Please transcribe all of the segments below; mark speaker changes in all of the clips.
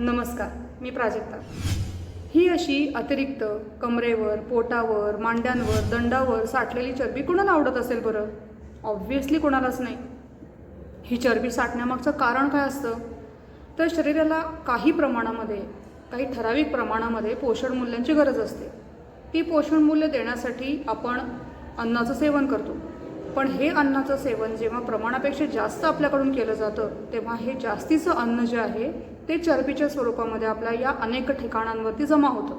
Speaker 1: नमस्कार मी प्राजक्ता. ही अशी अतिरिक्त कमरेवर पोटावर मांड्यांवर दंडावर साठलेली चरबी कुणाला आवडत असेल बरं? ऑब्व्हियसली कोणालाच नाही. ही चरबी साठण्यामागचं कारण काय असतं? तर शरीराला काही प्रमाणामध्ये काही ठराविक प्रमाणामध्ये पोषण मूल्यांची गरज असते. ती पोषण मूल्य देण्यासाठी आपण अन्नाचं सेवन करतो. पण हे अन्नाचं सेवन जेव्हा प्रमाणापेक्षा जास्त आपल्याकडून केलं जातं तेव्हा हे जास्तीचं अन्न जे आहे ते चरबीच्या स्वरूपामध्ये आपल्या या अनेक ठिकाणांवरती जमा होतं.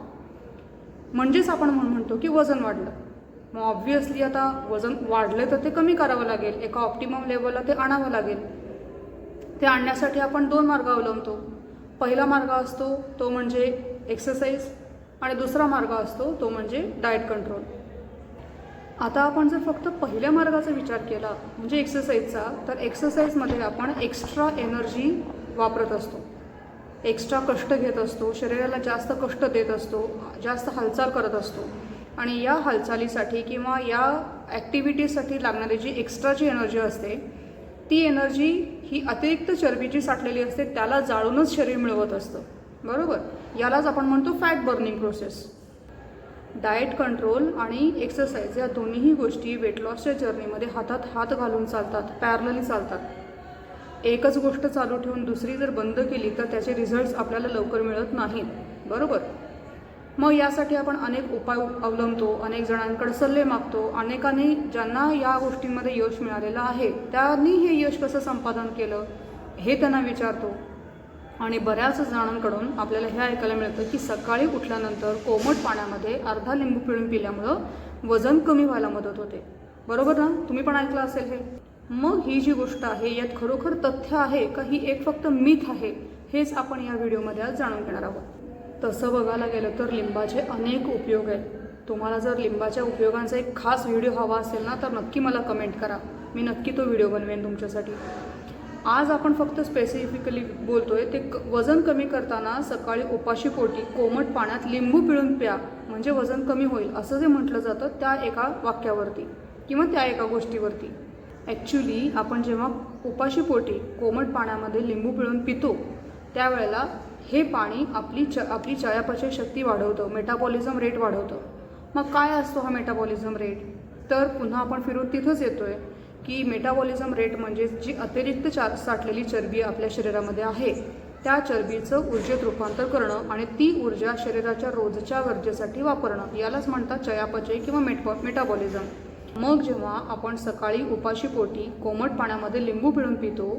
Speaker 1: म्हणजेच आपण म्हणून म्हणतो की वजन वाढलं. मग ऑब्व्हियसली आता वजन वाढलं तर ते कमी करावं लागेल एका ऑप्टिमम लेवलला ते आणावं लागेल. ते आणण्यासाठी आपण दोन मार्ग अवलंबतो. पहिला मार्ग असतो तो म्हणजे एक्सरसाइज आणि दुसरा मार्ग असतो तो म्हणजे डाएट कंट्रोल आता आपण जर फक्त पहिल्या मार्गाचा विचार केला म्हणजे एक्सरसाइजचा तर एक्सरसाइजमध्ये आपण एक्स्ट्रा एनर्जी वापरत असतो. एक्स्ट्रा कष्ट घेत असतो शरीराला जास्त कष्ट देत असतो जास्त हालचाल करत असतो. आणि या हालचालीसाठी किंवा या ॲक्टिव्हिटीजसाठी लागणारी जी एक्स्ट्राची एनर्जी असते ती एनर्जी ही अतिरिक्त चरबीची साठलेली असते त्याला जाळूनच शरीर मिळवत असतं. बरोबर? यालाच आपण म्हणतो fat burning process diet control आणि एक्सरसाइज या दोन्हीही गोष्टी वेट लॉसच्या जर्नीमध्ये हातात हात घालून चालतात पॅरलली चालतात. एकच गोष्ट चालू ठेवून दुसरी जर बंद केली तर त्याचे रिझल्ट्स आपल्याला लवकर मिळत नाहीत बरोबर? मग यासाठी आपण अनेक उपाय अवलंबतो अनेक जणांकडे सल्ले मागतो अनेकांनी ज्यांना या गोष्टींमध्ये यश मिळालेलं आहे त्यांनी हे यश कसं संपादन केलं हे त्यांना विचारतो. आणि बऱ्याच जणांकडून आपल्याला हे ऐकायला मिळतं की सकाळी उठल्यानंतर कोमट पाण्यामध्ये अर्धा लिंबू पिळून पिल्यामुळं वजन कमी व्हायला मदत होते. बरोबर ना? तुम्ही पण ऐकलं असेल हे. मग ही जी गोष्ट आहे यात खरोखर तथ्य आहे का ही एक फक्त मिथ आहे हेच आपण या व्हिडिओमध्ये आज जाणून घेणार आहोत. तसं बघायला गेलं तर लिंबाचे अनेक उपयोग आहेत. तुम्हाला जर लिंबाच्या उपयोगांचा एक खास व्हिडिओ हवा असेल ना तर नक्की मला कमेंट करा. मी नक्की तो व्हिडिओ बनवेन तुमच्यासाठी. आज आपण फक्त स्पेसिफिकली बोलतोय ते क- वजन कमी करताना सकाळी उपाशी पोटी कोमट पाण्यात लिंबू पिळून प्या म्हणजे वजन कमी होईल असं जे म्हटलं जातं त्या एका वाक्यावरती किंवा त्या एका गोष्टीवरती. ॲक्च्युली आपण जेव्हा उपाशी पोटी कोमट पाण्यामध्ये लिंबू पिळून पितो त्यावेळेला हे पाणी आपली च आपली चयापचय शक्ती वाढवतं मेटाबॉलिझम रेट वाढवतं. मग काय असतो हा मेटाबॉलिझम रेट तर पुन्हा आपण फिरून तिथंच येतो आहे की मेटाबॉलिझम रेट म्हणजे जी अतिरिक्त चार साठलेली चरबी आपल्या शरीरामध्ये आहे त्या चरबीचं ऊर्जेत रूपांतर करणं आणि ती ऊर्जा शरीराच्या रोजच्या गरजेसाठी वापरणं यालाच म्हणतात चयापचय किंवा मेटबॉ मेटाबॉलिझम मग जेव्हा आपण सकाळी उपाशी पोटी कोमट पाण्यामध्ये लिंबू पिळून पितो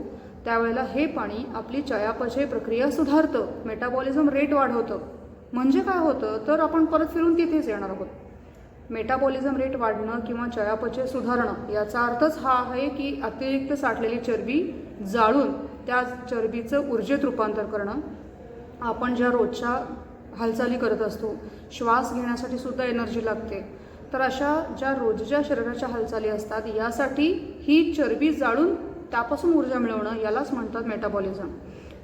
Speaker 1: त्यावेळेला हे पाणी आपली चयापचय प्रक्रिया सुधारतं मेटाबॉलिझम रेट वाढवतं. म्हणजे काय होतं? तर आपण परत फिरून तिथेच येणार आहोत. मेटाबॉलिझम रेट वाढणं किंवा चयापचय सुधारणं याचा अर्थच हा आहे की अतिरिक्त साठलेली चरबी जाळून त्या चरबीचं ऊर्जेत रूपांतर करणं. आपण ज्या रोजच्या हालचाली करत असतो श्वास घेण्यासाठी सुद्धा एनर्जी लागते. तर अशा ज्या रोजच्या शरीराच्या हालचाली असतात यासाठी ही चरबी जाळून त्यापासून ऊर्जा मिळवणं यालाच म्हणतात मेटाबॉलिझम.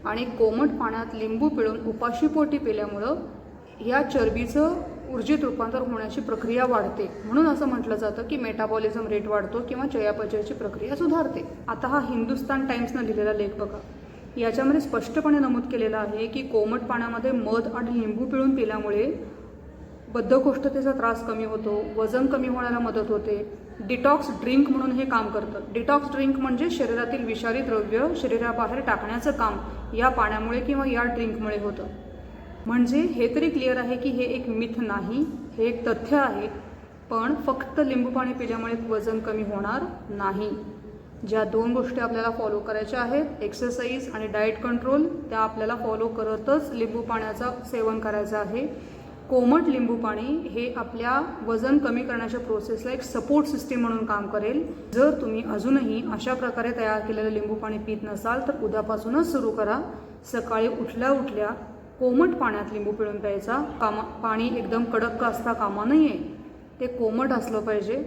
Speaker 1: आणि कोमट पाण्यात लिंबू पिळून उपाशीपोटी पिल्यामुळं या चरबीचं ऊर्जेत रूपांतर होण्याची प्रक्रिया वाढते. म्हणून असं म्हटलं जातं की मेटाबॉलिझम रेट वाढतो किंवा चयापचयाची प्रक्रिया सुधारते. आता हा हिंदुस्तान टाइम्सनं लिहिलेला लेख बघा. याच्यामध्ये स्पष्टपणे नमूद केलेलं आहे की कोमट पाण्यामध्ये मध आणि लिंबू पिळून पिल्यामुळे बद्धकोष्ठतेचा त्रास कमी होतो वजन कमी होण्याला मदत होते. डिटॉक्स ड्रिंक म्हणून हे काम करतं. डिटॉक्स ड्रिंक म्हणजे शरीरातील विषारी द्रव्य शरीराबाहेर टाकण्याचं काम या पाण्यामुळे किंवा या ड्रिंकमुळे होतं. म्हणजे हे तरी क्लिअर आहे की हे एक मिथ नाही हे एक तथ्य आहे पण फक्त लिंबू पाणी पिल्यामुळे वजन कमी होणार नाही. ज्या दोन गोष्टी आपल्याला फॉलो करायच्या आहेत एक्सरसाइज आणि डाएट कंट्रोल त्या आपल्याला फॉलो करतच लिंबू पाण्याचं सेवन करायचं आहे. कोमट लिंबू पाणी हे आपल्या वजन कमी करण्याच्या प्रोसेसला एक सपोर्ट सिस्टीम म्हणून काम करेल. जर तुम्ही अजूनही अशा प्रकारे तयार केलेलं लिंबू पाणी पित नसाल तर उद्यापासूनच सुरू करा. सकाळी उठल्या उठल्या कोमट पाण्यात लिंबू पिळून प्यायचा. कामा पाणी एकदम कडक का असता कामा नाही आहे ते कोमट असलं पाहिजे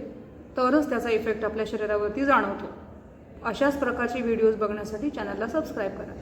Speaker 1: तरच त्याचा इफेक्ट आपल्या शरीरावरती जाणवतो. अशाच प्रकारचे व्हिडिओज बघण्यासाठी चॅनलला सबस्क्राईब करा.